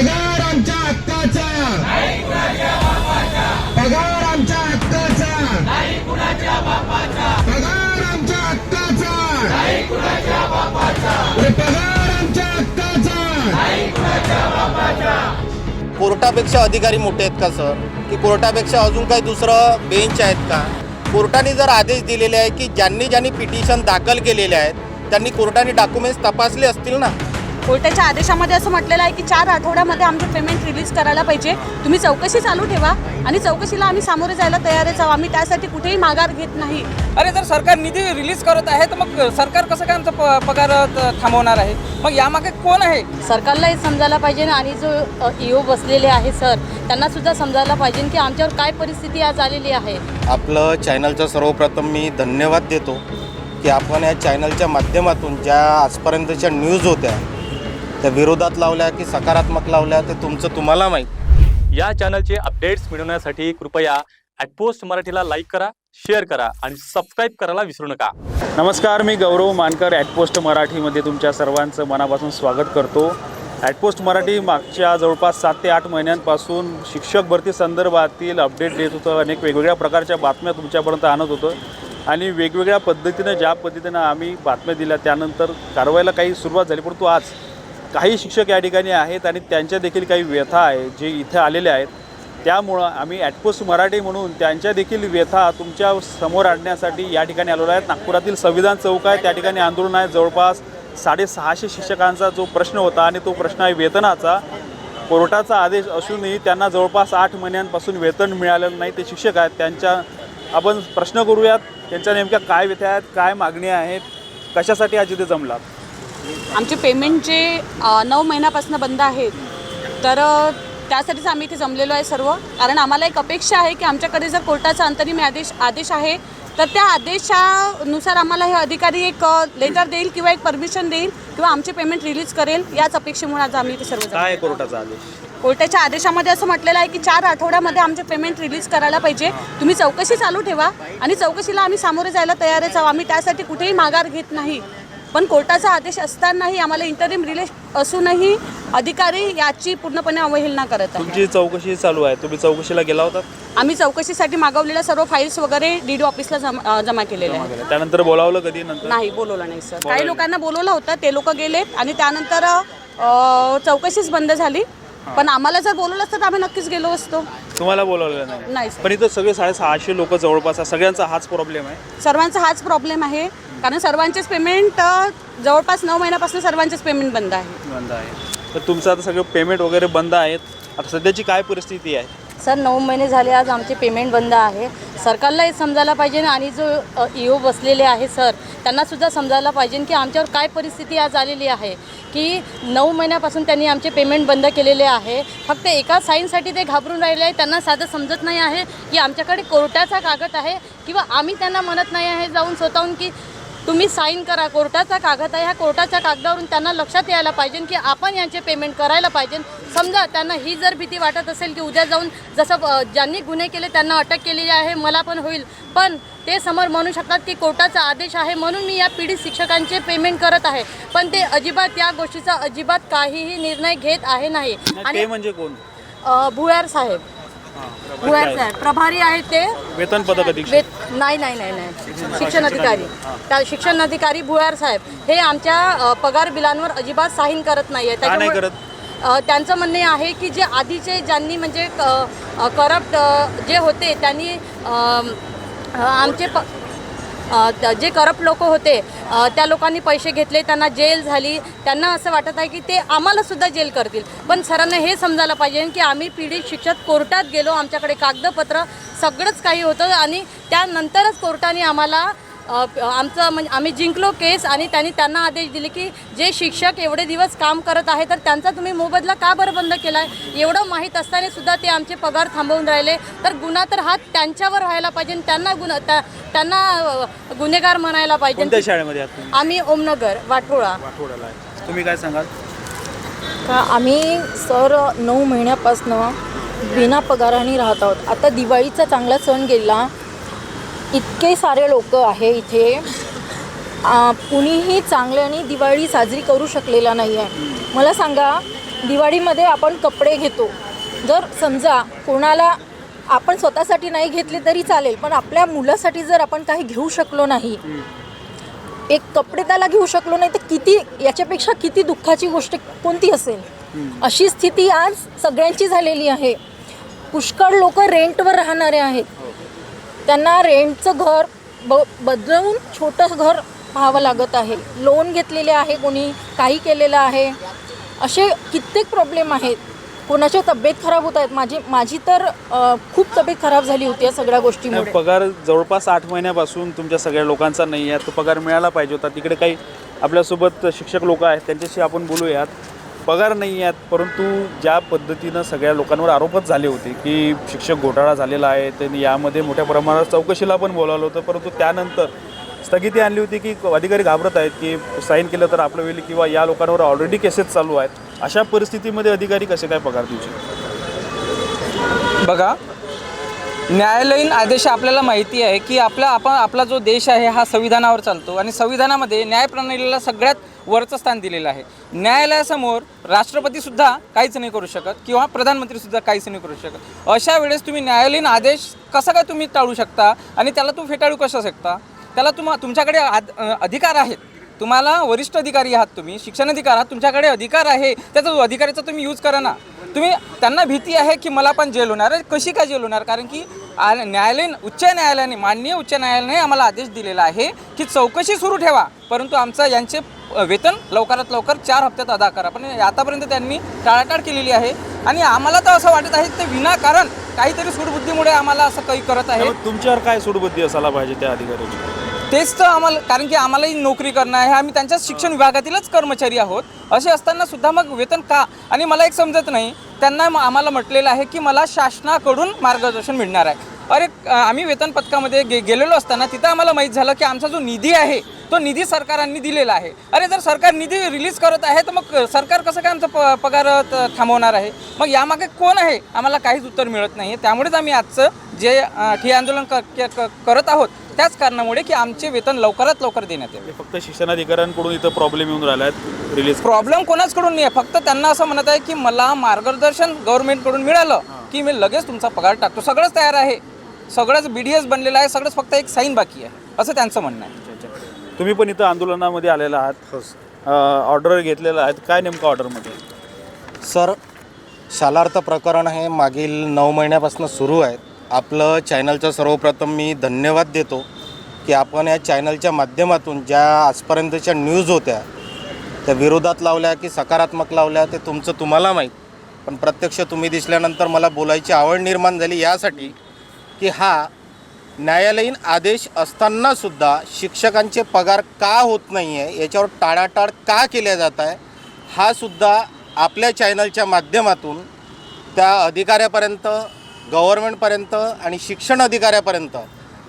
पगार आमच्या हक्काचा. पगार आमच्या हक्काचा. पगार आमच्या हक्काचा. पगार आमच्या हक्काचा. कोर्टापेक्षा अधिकारी मोठे आहेत का सर? की कोर्टापेक्षा अजून काही दुसरं बेंच आहेत का? कोर्टाने जर आदेश दिलेले आहे की ज्यांनी ज्यांनी पिटिशन दाखल केलेले आहेत त्यांनी कोर्टाने डॉक्युमेंट्स तपासले असतील ना? कोर्टाच्या आदेशामध्ये असं म्हटलेलं आहे की चार आठवड्यामध्ये आमचं पेमेंट रिलीज करायला पाहिजे. तुम्ही चौकशी चालू ठेवा आणि चौकशीला आम्ही सामोरे जायला तयारच आहोत आम्ही त्यासाठी कुठेही माघार घेत नाही. अरे जर सरकार निधी रिलीज करत आहे तर मग सरकार कसं काय आमचा प- पगार थांबवणार आहे? मग यामागे कोण आहे? सरकारला हे समजायला पाहिजे आणि जो ईओ बसलेले आहे सर त्यांना सुद्धा समजायला पाहिजे की आमच्यावर काय परिस्थिती आज आलेली आहे. आपलं चॅनलचं सर्वप्रथम मी धन्यवाद देतो की आपण या चॅनलच्या माध्यमातून ज्या आजपर्यंतच्या न्यूज होत्या त्या विरोधात लावल्या की सकारात्मक लावल्या ते तुमचं तुम्हाला माहीत. या चॅनलचे अपडेट्स मिळवण्यासाठी कृपया ॲटपोस्ट मराठीला लाईक करा शेअर करा आणि सबस्क्राईब करायला विसरू नका. नमस्कार मी गौरव मानकर ॲटपोस्ट मराठीमध्ये तुमच्या सर्वांचं मनापासून स्वागत करतो. ॲटपोस्ट मराठी मागच्या जवळपास सात ते आठ महिन्यांपासून शिक्षक भरती संदर्भातील अपडेट देत होतं. अनेक वेगवेगळ्या प्रकारच्या बातम्या तुमच्यापर्यंत आणत होतं. आणि वेगवेगळ्या पद्धतीनं ज्या पद्धतीनं आम्ही बातम्या दिल्या त्यानंतर कारवाईला काही सुरुवात झाली परंतु आज काही शिक्षक या ठिकाणी आहेत आणि त्यांच्या देखील काही व्यथा आहे जे इथे आलेले आहेत. त्यामुळं आम्ही ॲटपोस्ट मराठी म्हणून त्यांच्या देखील व्यथा तुमच्यासमोर आणण्यासाठी या ठिकाणी आलेलो आहेत नागपुरातील संविधान चौक आहे त्या ठिकाणी आंदोलन आहे. जवळपास साडेसहाशे शिक्षकांचा जो प्रश्न होता आणि तो प्रश्न आहे वेतनाचा. कोर्टाचा आदेश असूनही त्यांना जवळपास आठ महिन्यांपासून वेतन मिळालेलं नाही. ते शिक्षक आहेत. त्यांच्या आपण प्रश्न करूयात. त्यांच्या नेमक्या काय व्यथा आहेत काय मागण्या आहेत कशासाठी आज इथे जमलात? आमचे पेमेंट जे नऊ महिन्यापासून बंद आहेत तर त्यासाठीच आम्ही इथे जमलेलो आहे सर्व. कारण आम्हाला एक अपेक्षा आहे की आमच्याकडे जर कोर्टाचा अंतरिम आदेश आदेश आहे तर त्या आदेशानुसार आम्हाला हे अधिकारी एक लेटर देईल किंवा एक परमिशन देईल किंवा आमचे पेमेंट रिलीज करेल याच अपेक्षेमुळे आज आम्ही इथे सर्व. काय कोर्टाचा आदेश? कोर्टाच्या आदेशामध्ये असं म्हटलेलं आहे की चार आठवड्यामध्ये आमचे पेमेंट रिलीज करायला पाहिजे. तुम्ही चौकशी चालू ठेवा आणि चौकशीला आम्ही सामोरे जायला तयारच आहोत आम्ही त्यासाठी कुठेही माघार घेत नाही. पण कोर्टाचा आदेश असतानाही आम्हाला इंटरिम रिलीज असूनही अधिकारी याची पूर्णपणे अवहेलना करत आहे तुमची चौकशी चालू आहे. तुम्ही चौकशीला गेला होता? आम्ही चौकशीसाठी मागवलेल्या सर्व फाईल्स वगैरे डी डी ऑफिसला जमा जमा केलेल्या आहेत. त्यानंतर बोलावलं कधी नंतर? नाही बोलवलं नाही सर काही लोकांना बोलवलं होतं ते लोक गेलेत आणि त्यानंतर अं, चौकशीच बंद झाली. पण आम्हाला जर बोलवलं असतं तर आम्ही नक्कीच गेलो असतो. तुम्हाला बोलावलं नाही? नाही सर पण इथं सगळे साडेसहाशे लोक जवळपास आहे. सगळ्यांचा हाच प्रॉब्लेम आहे. सर्वांचा हाच प्रॉब्लेम आहे. कारण सर्वांचेच पेमेंट जवळपास नऊ महिन्यापासून सर्वांचेच पेमेंट बंद आहे. बंद आहे. तर तुमचं आता सगळं पेमेंट वगैरे बंद आहेत. आता सध्याची काय परिस्थिती आहे? सर नऊ महिने झाले आज आमचे पेमेंट बंद आहे. सरकारला हे समजायला पाहिजे आणि जो ईओ बसलेले आहे सर त्यांना सुद्धा समजायला पाहिजे की आमच्यावर काय परिस्थिती आज आलेली आहे. की नऊ महिन्यापासून त्यांनी आमचे पेमेंट बंद केलेले आहे. फक्त एका साईनसाठी ते घाबरून राहिले आहे. त्यांना साधं समजत नाही आहे की आमच्याकडे कोर्टाचा कागद आहे किंवा आम्ही त्यांना म्हणत नाही आहे जाऊन स्वतःहून की तुम्ही साईन करा कोर्टाचा कागद आहे. ह्या कोर्टाच्या कागदावरून त्यांना लक्षात यायला पाहिजे की आपण यांचे पेमेंट करायला पाहिजे. समजा त्यांना ही जर भीती वाटत असेल की उद्या जाऊन जसं ज्यांनी गुन्हे केले त्यांना अटक केलेली आहे मला पण होईल. पण ते समोर म्हणू शकतात की कोर्टाचा आदेश आहे म्हणून मी या पीडित शिक्षकांचे पेमेंट करत आहे. पण ते अजिबात या गोष्टीचा अजिबात काहीही निर्णय घेत आहे नाही. ते आणि म्हणजे कोण? भुयार साहेब. प्रभारी आहेत. ते. वेतन पदक अधीक्षक. वेत नाही नाही नाही नाही. शिक्षण अधिकारी. त्या शिक्षण अधिकारी भुयार साहेब. हे आमच्या अ, पगार बिलांवर अजिबात साईन करत नाही का नाही आहे त्यांचं म्हणणे आहे की जे आधीचे ज्यांनी म्हणजे करप्ट जे होते त्यांनी अ, आमचे प जे करप्ट लोक होते त्या लोकांनी पैसे घेतले त्यांना जेल झाली. त्यांना असं वाटत आहे की ते आम्हालासुद्धा जेल करतील. पण सरांना हे समजायला पाहिजे की आम्ही पीडित शिक्षक कोर्टात गेलो आमच्याकडे कागदपत्र सगळंच काही होतं आणि त्यानंतरच कोर्टाने आम्हाला आमचं म्हणजे आम्ही जिंकलो केस आणि त्यांनी त्यांना आदेश दिले की जे शिक्षक एवढे दिवस काम करत आहे तर त्यांचा तुम्ही मोबदला का बरं बंद केला आहे एवढं माहीत असताना सुद्धा ते आमचे पगार थांबवून राहिले. तर गुन्हा तर हा त्यांच्यावर व्हायला पाहिजे त्यांना गुन्हा त्या- त्यांना गुन्हेगार म्हणायला कोणत्या पाहिजे शाळेमध्ये आम्ही ओमनगर वाटोळा तुम्ही काय सांगाल? का आम्ही सर नऊ महिन्यापासनं बिना पगाराने राहत आहोत. आता दिवाळीचा चांगला सण गेला. इतके सारे लोक आहे इथे. कुणीही चांगल्याने दिवाळी साजरी करू शकलेला नाही आहे मला सांगा दिवाळीमध्ये आपण कपडे घेतो. जर समजा कोणाला आपण स्वतःसाठी नाही घेतले तरी चालेल पण आपल्या मुलासाठी जर आपण काही घेऊ शकलो नाही एक कपडे त्याला घेऊ शकलो नाही तर किती याच्यापेक्षा किती दुःखाची गोष्ट कोणती असेल? अशी स्थिती आज सगळ्यांची झालेली आहे. पुष्कळ लोक रेंटवर राहणारे आहेत. त्यांना रेंटचं घर ब बदलवून छोटं घर पाहावं लागत आहे. लोन घेतलेले आहे कोणी काही केलेलं आहे. असे कित्येक प्रॉब्लेम आहेत. कोणाच्या तब्येत खराब होत आहेत? माझी माझी तर अ, खूप तब्येत खराब झाली होती या सगळ्या गोष्टीमुळे. पगार जवळपास आठ महिन्यापासून तुमच्या सगळ्या लोकांचा नाही आहे. तो पगार मिळाला पाहिजे होता. तिकडे काही आपल्यासोबत शिक्षक लोक आहेत त्यांच्याशी आपण बोलूयात. पगार नाही आहेत परंतु ज्या पद्धतीनं सगळ्या लोकांवर आरोपच झाले होते की शिक्षक घोटाळा झालेला आहे त्यांनी यामध्ये मोठ्या प्रमाणात चौकशीला पण बोलावलं होतं परंतु त्यानंतर स्थगिती आणली होती की अधिकारी घाबरत आहेत की साईन केलं तर आपलं होईल किंवा या लोकांवर ऑलरेडी केसेस चालू आहेत. अशा परिस्थितीमध्ये अधिकारी कसे काय पगार देऊ शकतात? बघा न्यायालयीन आदेश आपल्याला माहिती आहे की आपला आपण आपला जो देश आहे हा संविधानावर चालतो आणि संविधानामध्ये न्यायप्रणालीला सगळ्यात वरचं स्थान दिलेलं आहे. न्यायालयासमोर राष्ट्रपतीसुद्धा काहीच नाही करू शकत किंवा प्रधानमंत्रीसुद्धा काहीच नाही करू शकत. अशा वेळेस तुम्ही न्यायालयीन आदेश कसा काय तुम्ही टाळू शकता आणि त्याला तुम्ही फेटाळू कसं शकता? त्याला तुम्हा तुमच्याकडे आद- अधिकार आहेत. तुम्हाला वरिष्ठ अधिकारी आहात तुम्ही शिक्षण अधिकार आहात तुमच्याकडे अधिकार आहे त्याचा अधिकाराचा तुम्ही यूज करा ना. तुम्ही त्यांना भीती आहे की मला पण जेल होणार आहे कशी काय जेल होणार? कारण की न्यायालयीन उच्च न्यायालयाने माननीय उच्च न्यायालयाने आम्हाला आदेश दिलेला आहे की चौकशी सुरू ठेवा. परंतु आमचं यांचे वेतन लवकरात लवकर चार हप्त्यात अदा करा. पण आतापर्यंत त्यांनी टाळाटाळ केलेली आहे. आणि आम्हाला तर असं वाटत आहे ते विनाकारण काहीतरी सूडबुद्धीमुळे आम्हाला असं काही करत आहे तुमच्यावर काय सूडबुद्धी असायला पाहिजे त्या अधिकाऱ्याची तेच तर आम्हाला कारण की आम्हालाही नोकरी करणं आहे. आम्ही त्यांच्या शिक्षण विभागातीलच कर्मचारी आहोत. असे असताना सुद्धा मग वेतन का? आणि मला एक समजत नाही. त्यांना आम्हाला म्हटलेलं आहे की मला शासनाकडून मार्गदर्शन मिळणार आहे. अरे आम्ही वेतन पथकामध्ये गे गेलेलो असताना तिथं आम्हाला माहीत झालं की आमचा जो निधी आहे तो निधी सरकारांनी दिलेला आहे. अरे जर सरकार निधी रिलीज करत आहे तर मग सरकार कसं काय आमचा प पगार थांबवणार आहे? मग यामागे कोण आहे? आम्हाला काहीच उत्तर मिळत नाही आहे त्यामुळेच आम्ही आजचं जे अ, ठिय्या आंदोलन क- क- करत आहोत त्याच कारणामुळे की आमचे वेतन लवकरात लवकर देण्यात यावे. फक्त शिक्षणाधिकाऱ्यांकडून इथं प्रॉब्लेम येऊन राहिला आहे रिलीज प्रॉब्लेम कोणाचकडून नाही आहे फक्त त्यांना असं म्हणत आहे की मला मार्गदर्शन गव्हर्नमेंटकडून मिळालं की मी लगेच तुमचा पगार टाकतो. सगळंच तयार आहे. सगळंच बी डी एस बनलेलं आहे सगळंच फक्त एक साईन बाकी आहे असं त्यांचं म्हणणं आहे. तुम्ही पण इथं आंदोलनामध्ये आलेला आहात. ऑर्डर घेतलेला आहे काय नेमकं ऑर्डरमध्ये सर शालार्थ प्रकरण हे मागील नऊ महिन्यापासून सुरू आहे आपलं चॅनलचं सर्वप्रथम मी धन्यवाद देतो की आपण या चॅनलच्या माध्यमातून ज्या आजपर्यंतच्या न्यूज होत्या त्या विरोधात लावल्या की सकारात्मक लावल्या ते तुमचं तुम्हाला माहीत. पण प्रत्यक्ष तुम्ही दिसल्यानंतर मला बोलायची आवड निर्माण झाली यासाठी की हा न्यायालयीन आदेश असतानासुद्धा शिक्षकांचे पगार का होत नाही आहे याच्यावर टाळाटाळ का केल्या जात आहे हा सुद्धा आपल्या चॅनलच्या माध्यमातून त्या अधिकाऱ्यापर्यंत गव्हर्नमेंटपर्यंत आणि शिक्षण अधिकाऱ्यापर्यंत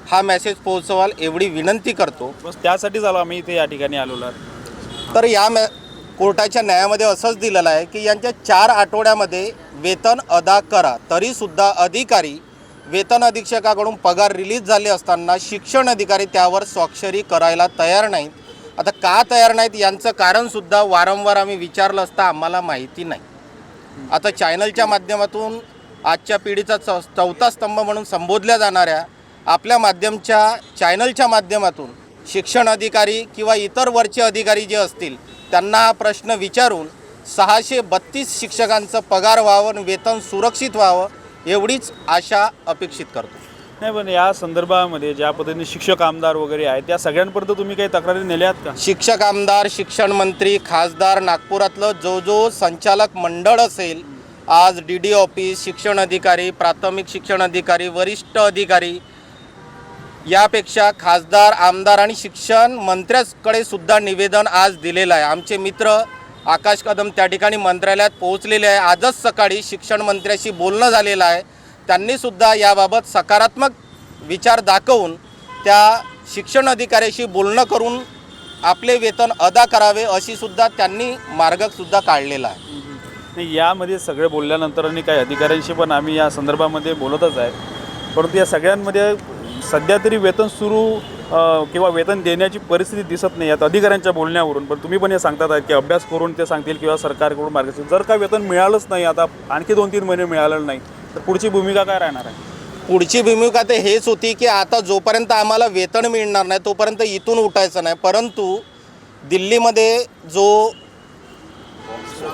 हा मेसेज पोहोचवाल एवढी विनंती करतो. बस त्यासाठीच आलो आम्ही इथे या ठिकाणी आलेलो आहोत. तर या मॅ कोर्टाच्या न्यायामध्ये असंच दिलेलं आहे की यांच्या चार आठवड्यामध्ये वेतन अदा करा. तरीसुद्धा अधिकारी वेतन अधीक्षकाकडून पगार रिलीज झाले असताना शिक्षण अधिकारी त्यावर स्वाक्षरी करायला तयार नाहीत. आता का तयार नाहीत यांचं कारणसुद्धा वारंवार आम्ही विचारलं असता आम्हाला माहिती नाही. आता चॅनलच्या माध्यमातून आजच्या पिढीचा चौ चौथा स्तंभ म्हणून संबोधल्या जाणाऱ्या आपल्या माध्यमच्या चॅनलच्या माध्यमातून शिक्षण अधिकारी किंवा इतर वरचे अधिकारी जे असतील त्यांना हा प्रश्न विचारून सहाशे बत्तीस शिक्षकांचं पगार व्हावं आणि वेतन सुरक्षित व्हावं एवढीच आशा अपेक्षित करतो. नाही पण या संदर्भामध्ये ज्या पद्धतीने शिक्षक आमदार वगैरे आहेत त्या सगळ्यांपर्यंत तुम्ही काही तक्रारी नेल्या आहेत का? शिक्षक आमदार शिक्षण मंत्री खासदार नागपुरातलं जो जो संचालक मंडळ असेल आज डी डी ऑफिस शिक्षण अधिकारी प्राथमिक शिक्षण अधिकारी वरिष्ठ अधिकारी यापेक्षा खासदार आमदार आणि शिक्षण मंत्र्याकडे सुद्धा निवेदन आज दिलेलं आहे. आमचे मित्र आकाश कदम त्या ठिकाणी मंत्रालयात पोहोचलेले आहे. आजच सकाळी शिक्षण मंत्र्याशी बोलणं झालेलं आहे. त्यांनीसुद्धा याबाबत सकारात्मक विचार दाखवून त्या शिक्षण अधिकाऱ्याशी बोलणं करून आपले वेतन अदा करावे अशी सुद्धा त्यांनी मार्गसुद्धा काढलेला आहे. नाही यामध्ये सगळे बोलल्यानंतर आणि काही अधिकाऱ्यांशी पण आम्ही या संदर्भामध्ये बोलतच आहे. परंतु या सगळ्यांमध्ये सध्या तरी वेतन सुरू किंवा वेतन देण्याची परिस्थिती दिसत नाही आहेत अधिकाऱ्यांच्या बोलण्यावरून. पण तुम्ही पण हे सांगतात की अभ्यास करून ते सांगतील किंवा सरकारकडून मार्गदर्शन. जर का वेतन मिळालंच नाही आता आणखी दोन तीन महिने मिळालं नाही तर पुढची भूमिका काय राहणार आहे? पुढची भूमिका तर हेच होती की आता जोपर्यंत आम्हाला वेतन मिळणार नाही तोपर्यंत इथून उठायचं नाही. परंतु दिल्लीमध्ये जो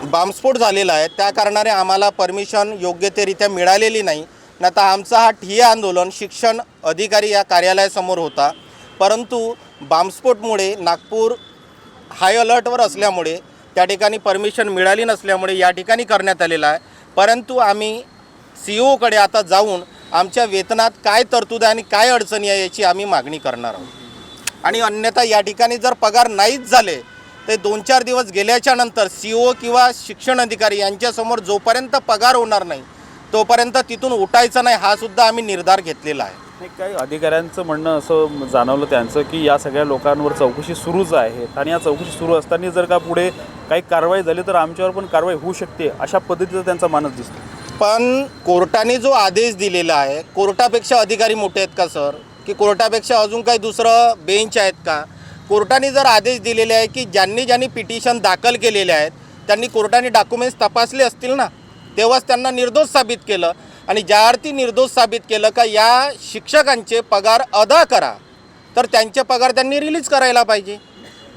बॉम्बस्फोट झालेला आहे. त्या कारणाने आम्हाला परमिशन योग्यतेरित्या मिळालेली नाही. नाही तर आमचा हा ठिय्या आंदोलन शिक्षण अधिकारी या कार्यालयासमोर होता. परंतु बॉम्बस्फोटमुळे नागपूर हाय अलर्टवर असल्यामुळे त्या ठिकाणी परमिशन मिळाली नसल्यामुळे या ठिकाणी करण्यात आलेलं आहे. परंतु आम्ही सी ओकडे आता जाऊन आमच्या वेतनात काय तरतूद आहे आणि काय अडचणी आहे याची आम्ही मागणी करणार आहोत. आणि अन्यथा या ठिकाणी जर पगार नाहीच झाले ते दोन चार दिवस गेल्याच्यानंतर सी ओ किंवा शिक्षण अधिकारी यांच्यासमोर जोपर्यंत पगार होणार नाही तोपर्यंत तिथून उठायचं नाही हा सुद्धा आम्ही निर्धार घेतलेला आहे. काही अधिकाऱ्यांचं म्हणणं असं जाणवलं त्यांचं की या सगळ्या लोकांवर चौकशी सुरूच आहे. आणि या चौकशी सुरू असताना जर का पुढे काही कारवाई झाली तर आमच्यावर पण कारवाई होऊ शकते अशा पद्धतीचा त्यांचा मानस दिसतो. पण कोर्टाने जो आदेश दिलेला आहे कोर्टापेक्षा अधिकारी मोठे आहेत का सर? की कोर्टापेक्षा अजून काही दुसरं बेंच आहेत का? कोर्टाने जर आदेश दिलेले आहे की ज्यांनी ज्यांनी पिटिशन दाखल केलेले आहेत त्यांनी कोर्टाने डॉक्युमेंट्स तपासले असतील ना तेव्हाच त्यांना निर्दोष साबित केलं. आणि ज्या अर्थी निर्दोष साबित केलं का या शिक्षकांचे पगार अदा करा. तर त्यांचे पगार त्यांनी रिलीज करायला पाहिजे.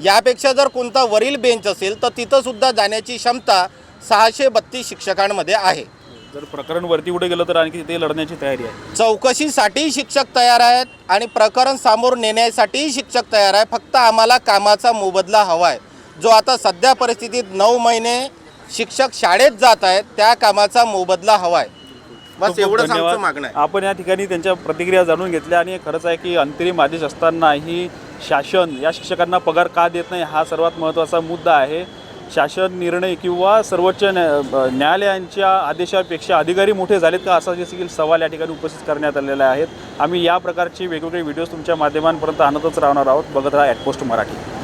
यापेक्षा जर कोणता वरील बेंच असेल तर तिथंसुद्धा जाण्याची क्षमता सहाशे बत्तीस शिक्षकांमध्ये आहे. जर प्रकरण वरती कुठे गेलं तर आणखी ते लढण्याची तयारी आहे. चौकशीसाठी शिक्षक तयार आहेत आणि प्रकरण समोर नेण्यासाठीही शिक्षक तयार आहे. फक्त आम्हाला कामाचा मोबदला हवा आहे जो आता सध्या परिस्थितीत नऊ महिने शिक्षक शाळेत जात आहेत त्या कामाचा मोबदला हवा आहे बस खूप खूप एवढंच धन्यवाद. आमचं मागणं आहे. आपण या ठिकाणी त्यांच्या प्रतिक्रिया जाणून घेतल्या आणि खरंच आहे की अंतरिम आदेश असतानाही शासन या शिक्षकांना पगार का देत नाही हा सर्वात महत्त्वाचा मुद्दा आहे. शासन निर्णय किंवा सर्वोच्च न्या- न्यायालयांच्या आदेशापेक्षा अधिकारी मोठे झालेत का असा देखील सवाल या ठिकाणी उपस्थित करण्यात आलेला आहेत आम्ही या प्रकारचे वेगवेगळे व्हिडिओज तुमच्या माध्यमांपर्यंत आणतच राहणार आहोत. बघत राहा ॲटपोस्ट मराठी.